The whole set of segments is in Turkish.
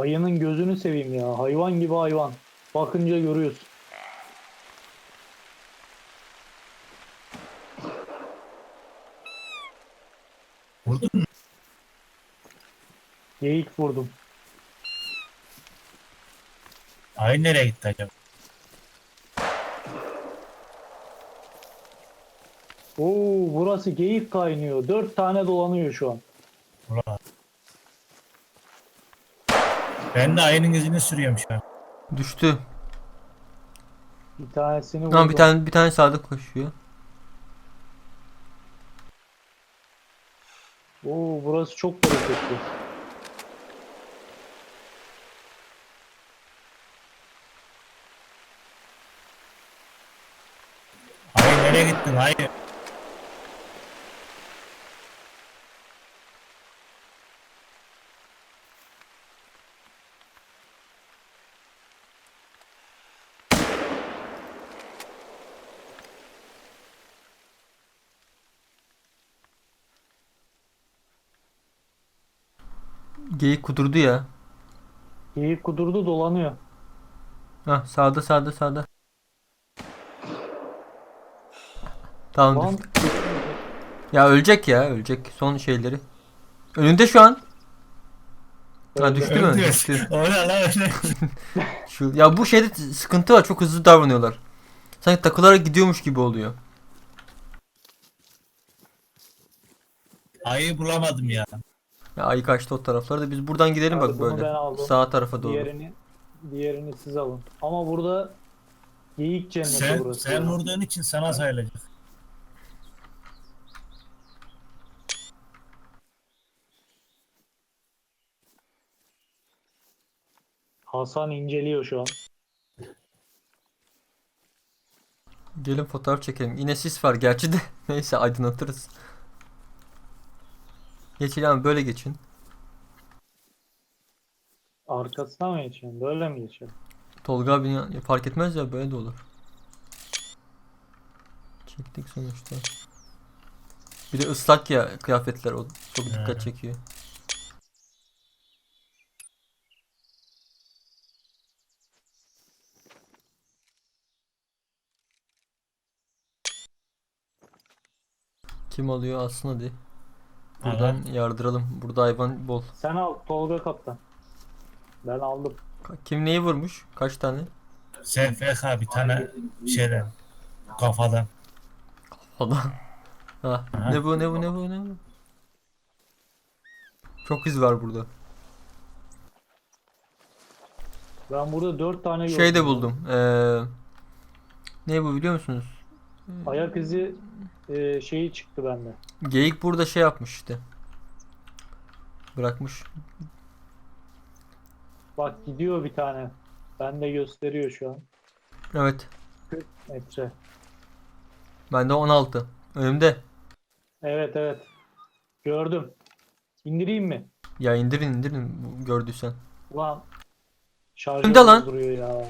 Ayının gözünü seveyim ya. Hayvan gibi hayvan. Bakınca görüyorsun. Vurdun mu? Geyik vurdum. Ay nereye gitti acaba? Oo burası geyik kaynıyor. Dört tane dolanıyor şu an. Ulan. Ben de ayının gözünü sürüyorum şu an. Düştü. Bir tanesini vurdum. Tamam bir tane bir tane sağda koşuyor. Oo burası çok bereketli. Ay nereye gittin ay? Geyik kudurdu ya. Geyik kudurdu dolanıyor. Ha sağda sağda sağda. Tamam Lan düştü. Ya ölecek ya ölecek son şeyleri. Önünde şu an. Ha düştü mü? Öldü. Düştü. Ne lan öyle? Şu, ya bu şeyde sıkıntı var. Çok hızlı davranıyorlar. Sanki takılara gidiyormuş gibi oluyor. Ayı bulamadım ya. Ya ayı kaçtı o taraflarda. Biz buradan gidelim Hadi bak bunu böyle. ben aldım. Sağ tarafa doğru. diğerini diğerini siz alın. Ama burada geyik cenneti Sen, burası. sen vurduğun için sana sayılacak. Hasan inceliyor şu an. Gelin fotoğraf çekelim. Yine sis var gerçi de. Neyse aydınlatırız. Geçin ama böyle geçin. Arkasına mı geçiyorsun? Böyle mi geçiyorsun? Tolga abi ya- fark etmez ya böyle de olur. Çektik sonuçta. Bir de ıslak ya kıyafetler o çok dikkat Hı. çekiyor. Kim alıyor alsın hadi. Buradan yardıralım. Burada hayvan bol. Sen al Tolga kaptan. Ben aldım. Ka- Kim neyi vurmuş? Kaç tane? Sen FK bir tane şeyden kafadan. Falan. Ha, ne bu ne bu ne bu ne bu? Çok iz var burada. Ben burada dört tane Şey gördüm. de buldum. Ee, ne bu biliyor musunuz? Ayak izi e, şeyi çıktı bende. Geyik burada şey yapmış işte. Bırakmış. Bak gidiyor bir tane. Bende gösteriyor şu an. Evet. 40 metre. Bende 16. Önümde. Evet evet. Gördüm. İndireyim mi? Ya indirin indirin bu- gördüysen. Ulan. Şarjör Önde lan. dolduruyor ya.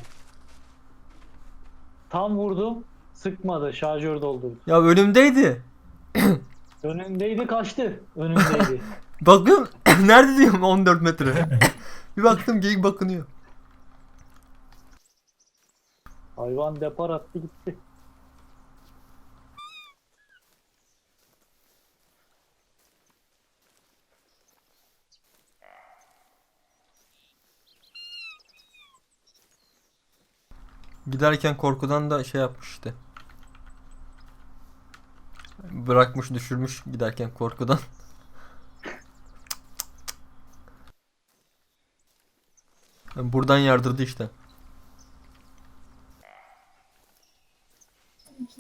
Tam vurdum. Sıkmadı. Şarjör doldurdu. Ya önümdeydi. Önündeydi kaçtı. Önündeydi. Bakıyorum nerede diyorum 14 metre. bir baktım geyik bakınıyor. Hayvan depar attı gitti. Giderken korkudan da şey yapmış işte. Bırakmış düşürmüş giderken korkudan. Buradan yardırdı işte.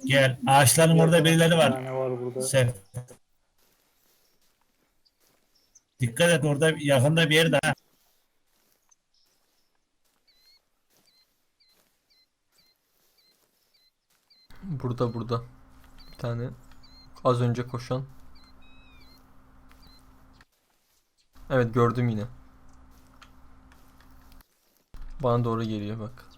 Gel ağaçların orada birileri Bir var. var burada. Sen. Dikkat et orada yakında bir yerde ha. Burada burada. Bir tane az önce koşan. Evet gördüm yine. Bana doğru geliyor bak.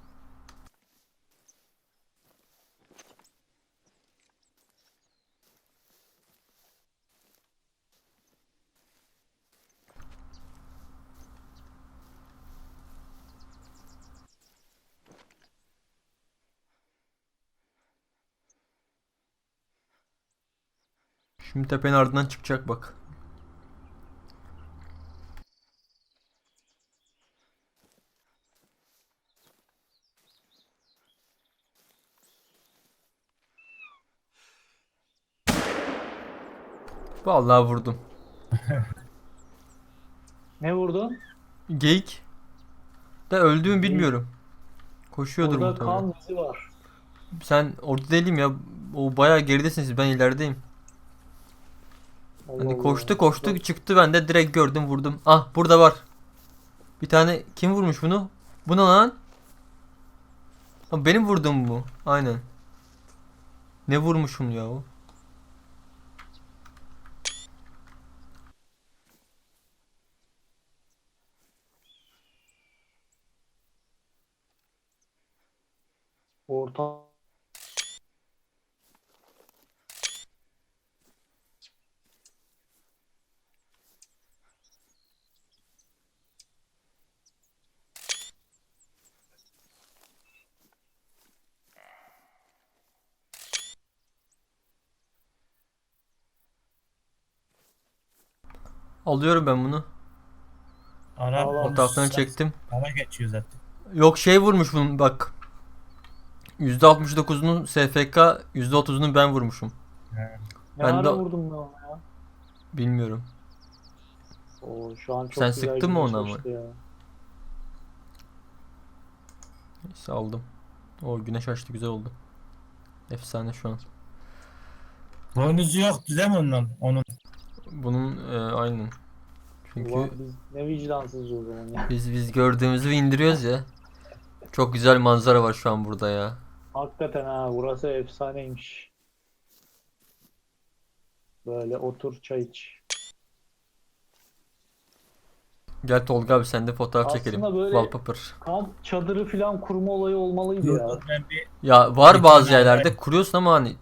Şimdi tepenin ardından çıkacak bak. Vallahi vurdum. Ne vurdun? Geyik. De öldüğümü bilmiyorum. Koşuyordur Orada muhtemelen. kan izi var. Sen orada değilim ya. O bayağı geridesiniz. Ben ilerideyim. Allah Hani Allah. koştu koştu çıktı ben de direkt gördüm vurdum. Ah burada var. Bir tane kim vurmuş bunu? Bu ne lan? Ha, benim vurdum bu. Aynen. Ne vurmuşum ya o? Orta Alıyorum ben bunu. Onu Fotoğraflarını çektim. Sana geçiyor zaten. Yok şey vurmuş bunun bak. %69'unun SFK, %30'unu ben vurmuşum. ne Ben ara de- vurdum ben ona ya? Bilmiyorum. Oo, şu an çok Sen güzel sıktın mı ona mı? açtı ya. Neyse aldım. O güneş açtı güzel oldu. Efsane şu an. Boynuzu yoktu değil mi onun? Onun. Bunun e, aynen. Çünkü Ulan biz ne vicdansız o zaman ya. Biz biz gördüğümüzü indiriyoruz ya. Çok güzel manzara var şu an burada ya. Hakikaten ha burası efsaneymiş. Böyle otur çay iç. Gel Tolga abi sen de fotoğraf Aslında çekelim. böyle- Wallpaper. Kamp çadırı falan kurma olayı olmalıydı ya. dur ben bir Ya var bazı yerlerde kuruyorsun ama hani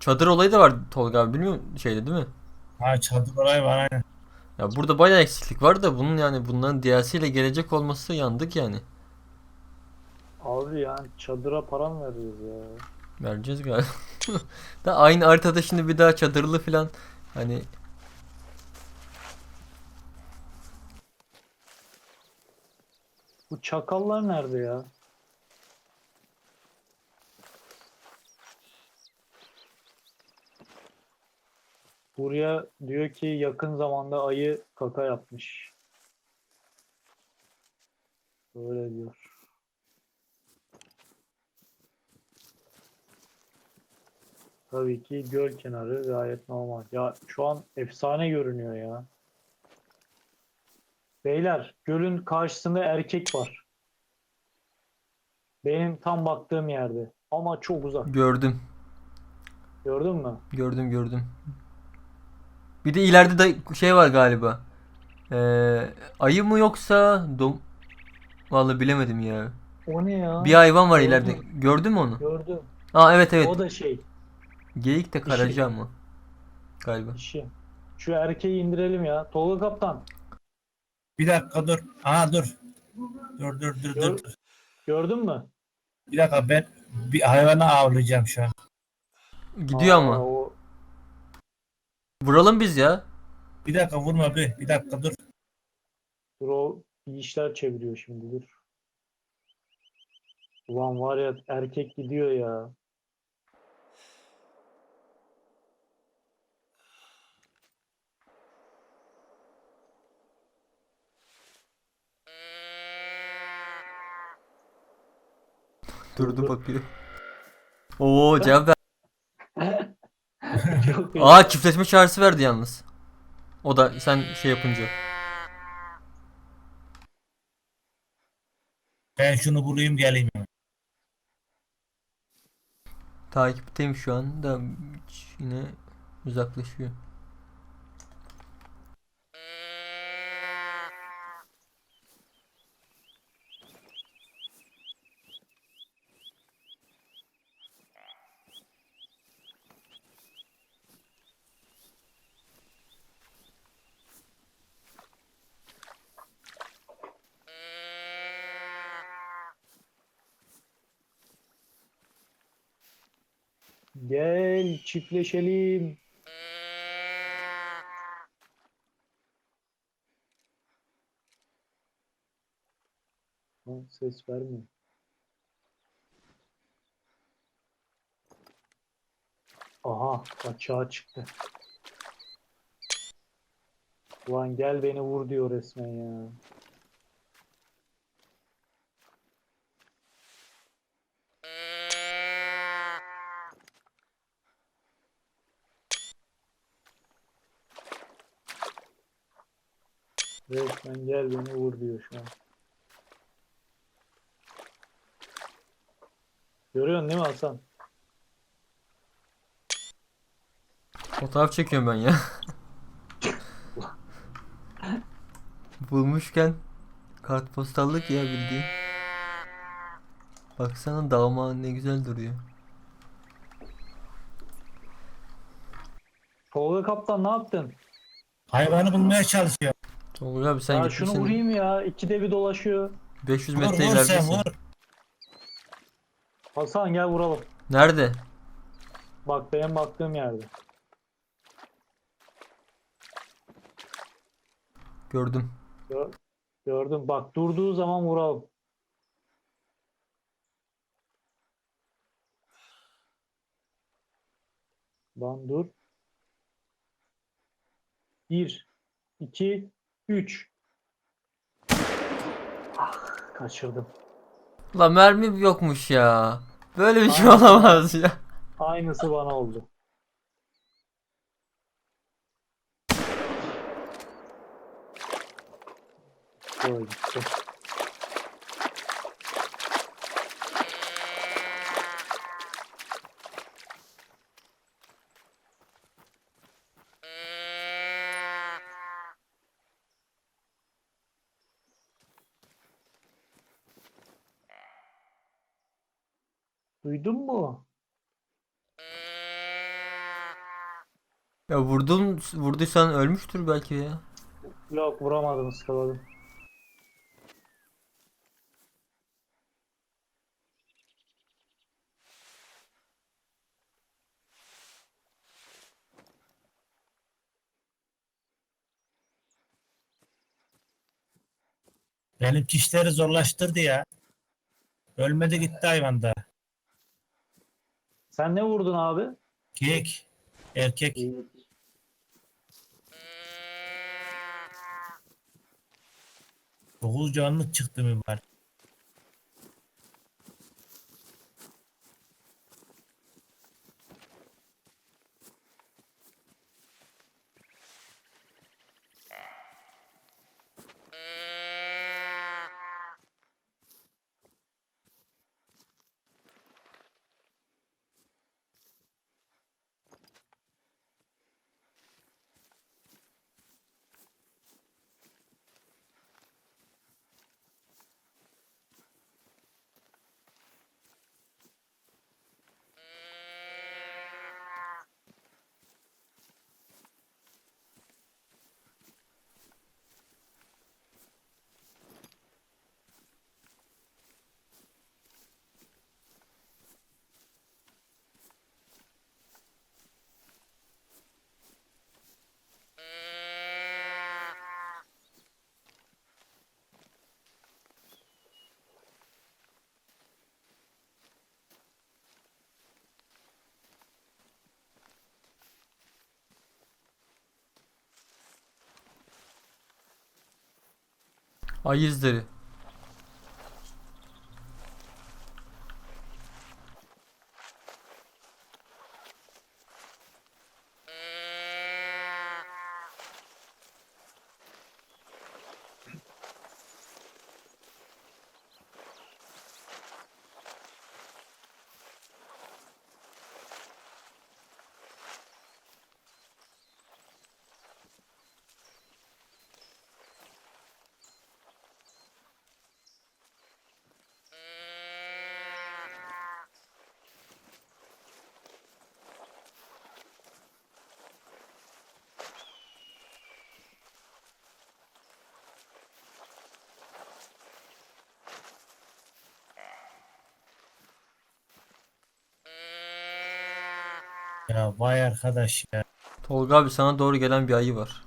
çadır olayı da var Tolga abi bilmiyor musun şeyde değil mi? Ha çadır orayı var aynen. Ya burada bayağı eksiklik var da bunun yani bunların DLC ile gelecek olması yandık yani. Abi yani çadıra para mı veriyoruz ya? Vereceğiz galiba. da aynı haritada şimdi bir daha çadırlı falan hani Bu çakallar nerede ya? Buraya diyor ki yakın zamanda ayı kaka yapmış. Böyle diyor. Tabii ki göl kenarı gayet normal. Ya şu an efsane görünüyor ya. Beyler gölün karşısında erkek var. Benim tam baktığım yerde. Ama çok uzak. gördüm. Gördün mü? Gördüm gördüm. Bir de ileride de şey var galiba. Ee, ayı mı yoksa dom... Vallahi bilemedim ya. O ne ya? Bir hayvan var Gördüm. ileride. Gördün mü onu? Gördüm. Aa evet evet. O da şey. Geyik de karaca mı? Galiba. Dişi. Şu erkeği indirelim ya. Tolga kaptan. Bir dakika dur. Aha dur. Dur dur dur Gör- dur. Gördün mü? Bir dakika ben bir hayvanı avlayacağım şu an. Gidiyor Aa, ama. O Vuralım biz ya. Bir dakika vurma bir. Bir dakika dur. Dur o bir işler çeviriyor şimdi dur. Ulan var ya erkek gidiyor ya. Durdu Durdu. bakıyor. Oo cevap ver. İyi. Aa çiftleşme çağrısı verdi yalnız. O da sen şey yapınca. Ben şunu bulayım geleyim. Takipteyim şu an da yine uzaklaşıyor. Gel çiftleşelim. Lan ses vermiyor. Aha açığa çıktı. Ulan gel beni vur diyor resmen ya. Resmen gel beni vur diyor şu an. Görüyorsun değil mi Hasan? Fotoğraf çekiyorum ben ya. Bulmuşken kartpostallık ya bildiğin. Baksana dağma ne güzel duruyor. Tolga Kaptan ne yaptın? Hayvanı bulmaya çalışıyor. Tolga abi sen ya şunu gitmişsin. vurayım ya. İkide bir dolaşıyor. 500 Vur metre vur sen ileridesin. vur. Hasan gel vuralım. Nerede? Bak benim baktığım yerde. Gördüm. Gör- gördüm. Bak durduğu zaman vuralım. Lan dur. Bir, iki, üç. Ah, kaçırdım. La mermi yokmuş ya. Böyle bir şey olamaz ya. Aynısı bana oldu. Gitti. Duydun mu? Ya vurdun, vurduysan ölmüştür belki ya. Yok vuramadım ıskaladım. Benim işleri zorlaştırdı ya. Ölmedi gitti hayvan da. Sen ne vurdun abi? Geyik. Erkek. Dokuz canlı çıktı mübarek. Ay izleri. Ya vay arkadaş ya. Tolga abi sana doğru gelen bir ayı var.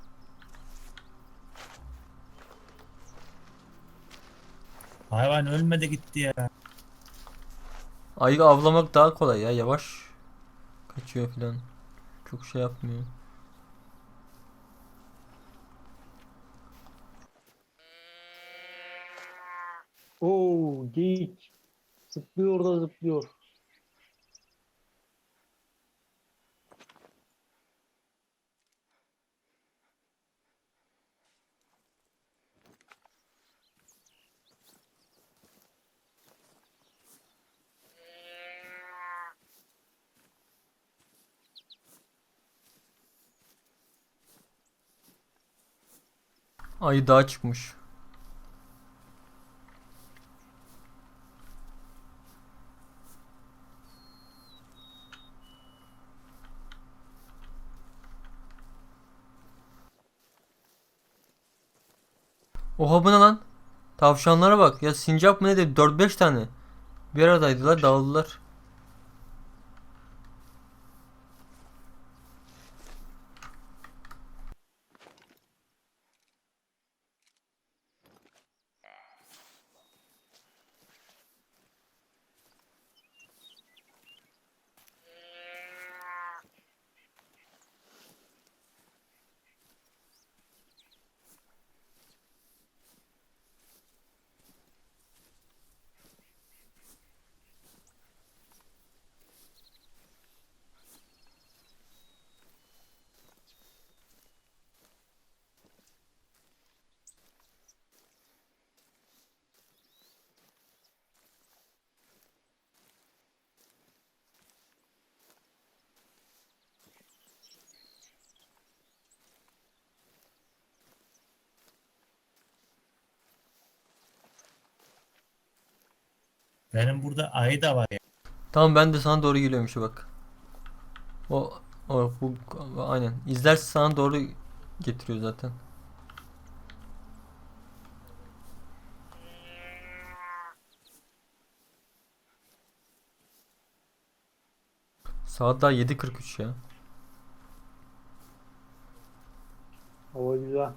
Hayvan ölmedi gitti ya. Ayı avlamak daha kolay ya yavaş kaçıyor filan. Çok şey yapmıyor. Oo geyik. Zıplıyor da zıplıyor. Ayı daha çıkmış. Oha bu ne lan? Tavşanlara bak. Ya sincap mı nedir? 4-5 tane. Bir aradaydılar dağıldılar. Benim burada ayı da var ya. Tamam ben de sana doğru geliyorum şu bak. O, o bu aynen. İzlerse sana doğru getiriyor zaten. Saat daha 7.43 ya. Hava güzel.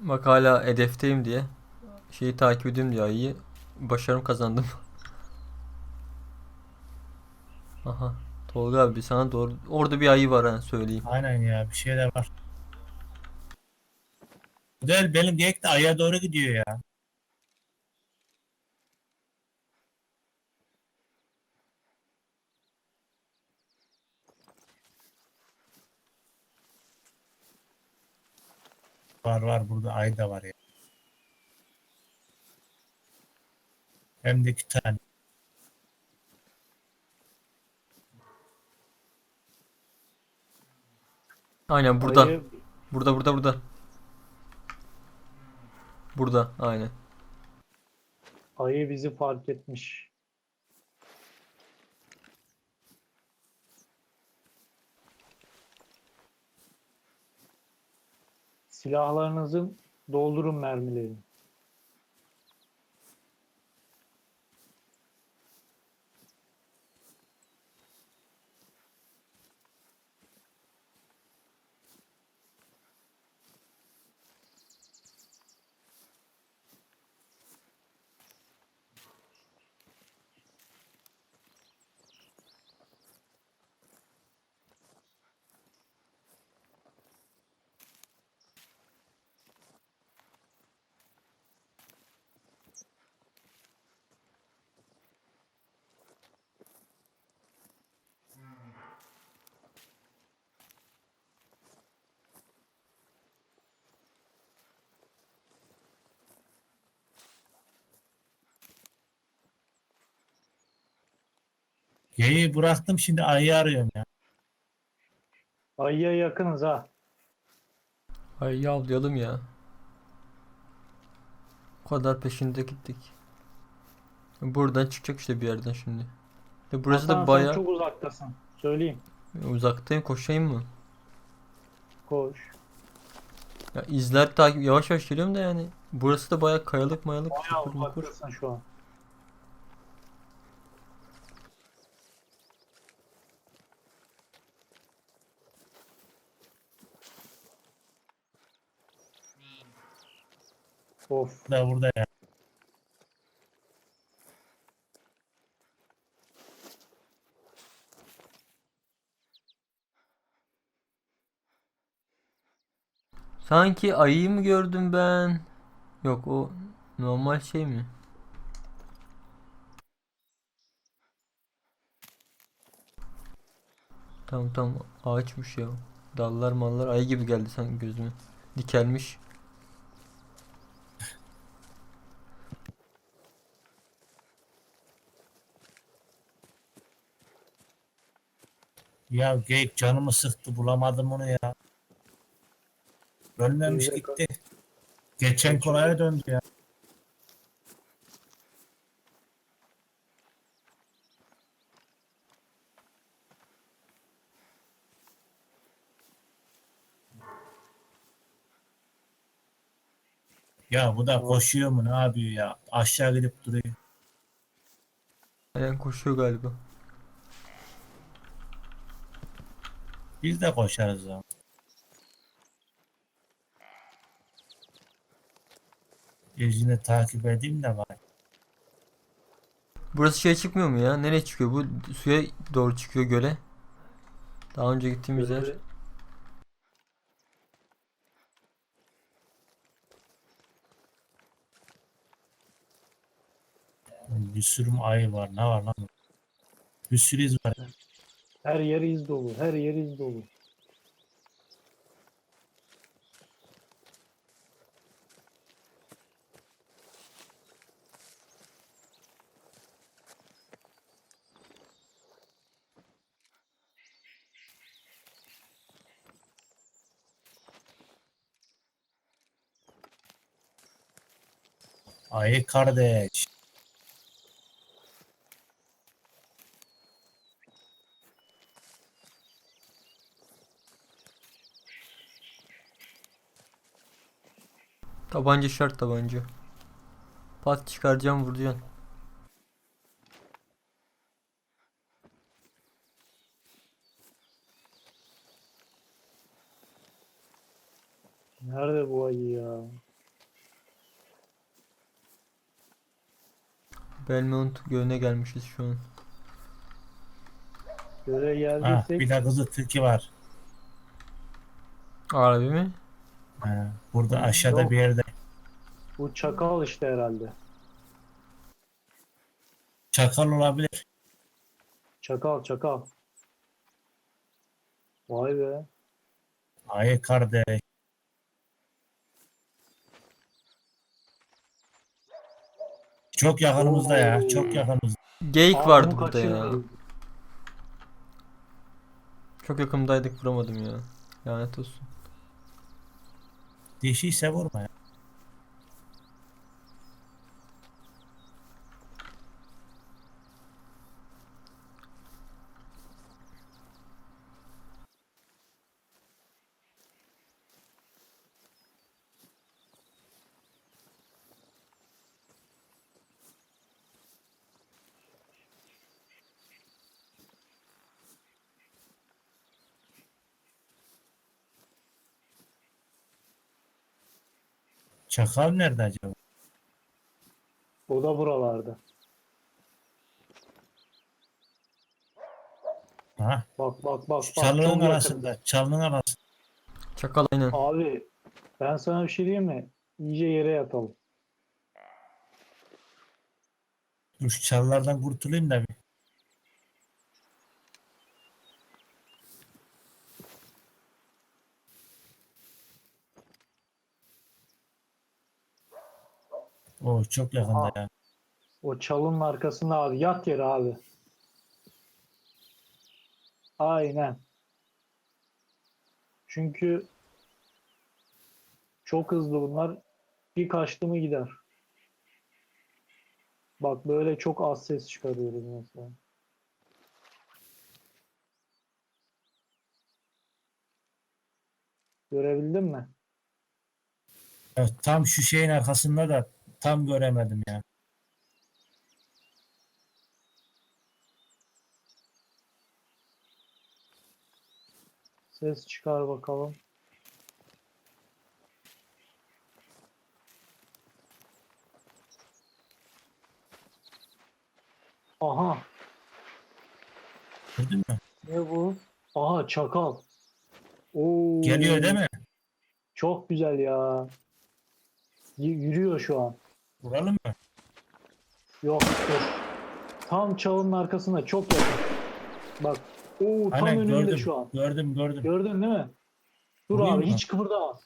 Bak hala hedefteyim diye. Şeyi takip ediyorum diye ayıyı. Başarım kazandım. Aha. Tolga abi sana doğru. Orada bir ayı var ha söyleyeyim. Aynen ya bir şeyler var. Değil benim geyik de ayıya doğru gidiyor ya. Var var burada ayı da var ya. Hem de iki tane. Aynen burada. Ayı Burada burada burada. Burada aynen. Ayı bizi fark etmiş. Silahlarınızın doldurun mermilerini. Geyiği bıraktım şimdi ayıyı arıyorum ya. Ayıya yakınız ha. Ayıyı avlayalım ya. O kadar peşinde gittik. Buradan çıkacak işte bir yerden şimdi. E burası Hasan, da sen bayağı çok uzaktasın. Söyleyeyim. uzaktayım koşayım mı? Koş. Ya izler takip yavaş yavaş geliyorum da yani. Burası da bayağı kayalık mayalık Bayağı çukur mukur. uzaktasın şu an. Of. Da burada ya. Sanki ayıyı mı gördüm ben? Yok o normal şey mi? Tamam tamam ağaçmış ya. Dallar mallar ayı gibi geldi sanki gözüme. Dikelmiş. Ya geyik canımı sıktı bulamadım onu ya. Ölmemiş gitti. Geçen kolaya döndü ya. Ya bu da koşuyor mu ne yapıyor ya? Aşağı gidip duruyor. Aynen koşuyor galiba. Biz de koşarız ya. Yüzünü takip edeyim de var. Burası şey çıkmıyor mu ya? Nereye çıkıyor? Bu suya doğru çıkıyor göle. Daha önce gittiğimiz yer. Bir sürü ayı var. Ne var lan? Bir sürü iz var. Her yer iz dolu. Her yer iz dolu. Ayı kardeş. Tabanca şart tabanca. Pat çıkaracağım vuracaksın. Nerede bu ayı ya? Belmont Gölü'ne gelmişiz şu an. Göle geldiysek bir de kızı tilki var. Harbi mi? Ha, burada aşağıda Yok. bir yerde. bu çakal işte herhalde. Çakal olabilir. Çakal çakal. Vay be. Ayı kardeş. Çok yakınımızda ya. Çok yakınımızda. Geyik Aa, vardı bunu burada ya. Çok yakındaydık vuramadım ya. Lanet olsun. Dişiyse vurma ya. Çakal nerede acaba? O da buralarda. Ha, Bak bak bak bak. çalının çok yakın. arasında. Çalının arasında. Çakal aynen. Abi ben sana bir şey diyeyim mi? İyice yere yatalım. Dur şu çalılardan kurtulayım da bir. O çok yakında ya. O çalının arkasında abi. Yat yere abi. Aynen. Çünkü çok hızlı bunlar. Bir kaçtı mı gider. Bak böyle çok az ses çıkarıyoruz mesela. Görebildin mi? Ya Tam şu şeyin arkasında da tam göremedim ya. Ses çıkar bakalım. Aha. Gördün mü? Ne bu? Aha çakal. Oo. Geliyor değil mi? Çok güzel ya. Y- yürüyor şu an. Vuralım mı? Yok dur. Tam çalının arkasında çok yakın. Bak. Oo tam Aynen önünde gördüm. şu an. Gördüm gördüm. Gördün değil mi? Dur Vurayım abi mı? hiç kıpırdama.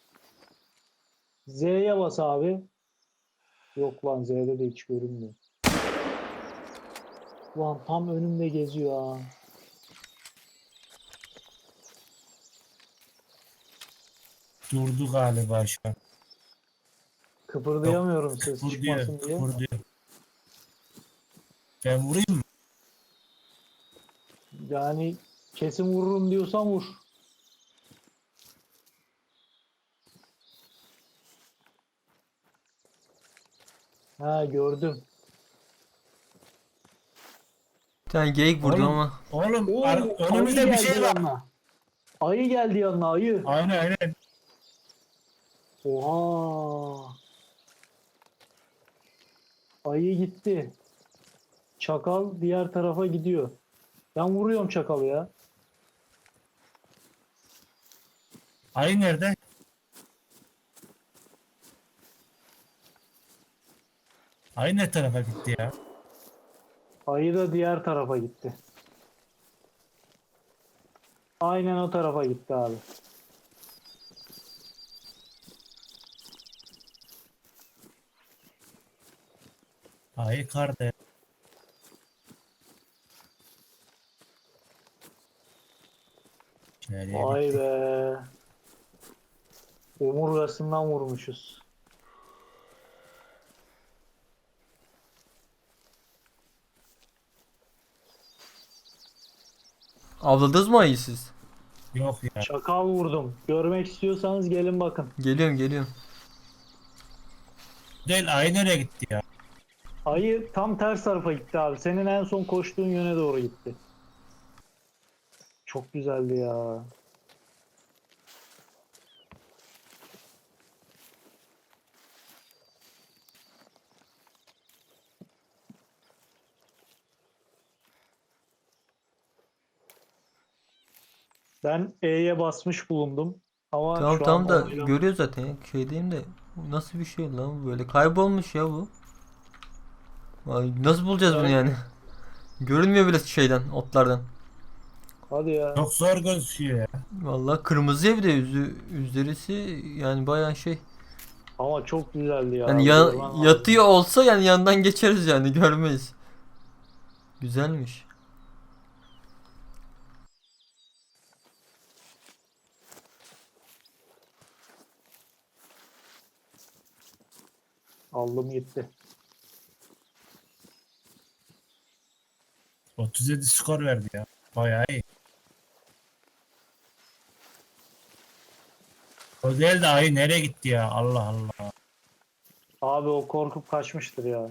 Z'ye bas abi. Yok lan Z'de de hiç görünmüyor. Lan tam önümde geziyor ha. Durdu galiba şu an. Kıpırdayamıyorum ses Kıpırdıyor. çıkmasın diye. Ben vurayım mı? Yani kesin vururum diyorsan vur. Ha gördüm. Bir tane geyik vurdum Oğlum, ama. Oğlum Oo, ar- ayı önümüzde bir geldi şey var. yanına. Ayı geldi yanına ayı. Aynen aynen. Oha. Ayı gitti. Çakal diğer tarafa gidiyor. Ben vuruyorum çakalı ya. Ayı nerede? Ayı ne tarafa gitti ya? Ayı da diğer tarafa gitti. Aynen o tarafa gitti abi. Ayı karda. Nereye Vay gitti? be. Omurgasından vurmuşuz. Avladınız mı ayıyı siz? Yok ya. Çakal vurdum. Görmek istiyorsanız gelin bakın. Geliyorum geliyorum. Değil ayı nereye gitti ya? Ayı tam ters tarafa gitti abi. Senin en son koştuğun yöne doğru gitti. Çok güzeldi ya. Ben E'ye basmış bulundum. Ama Tamam şu tamam da görüyor zaten ya. Şeydeyim de bu nasıl bir şey lan böyle kaybolmuş ya bu. Ay, nasıl bulacağız bunu yani? Görünmüyor bile şeyden otlardan. Hadi ya. Çok zor gözüküyor ya. Vallahi kırmızı bir de yüzü üzerisi yani bayağı şey. Ama çok güzeldi ya. Yani ya- lazım. yatıyor olsa yani yandan geçeriz yani görmeyiz. Güzelmiş. Aldım gitti. 37 skor verdi ya. Bayağı iyi. O değil de ayı nereye gitti ya? Allah Allah. Abi o korkup kaçmıştır ya.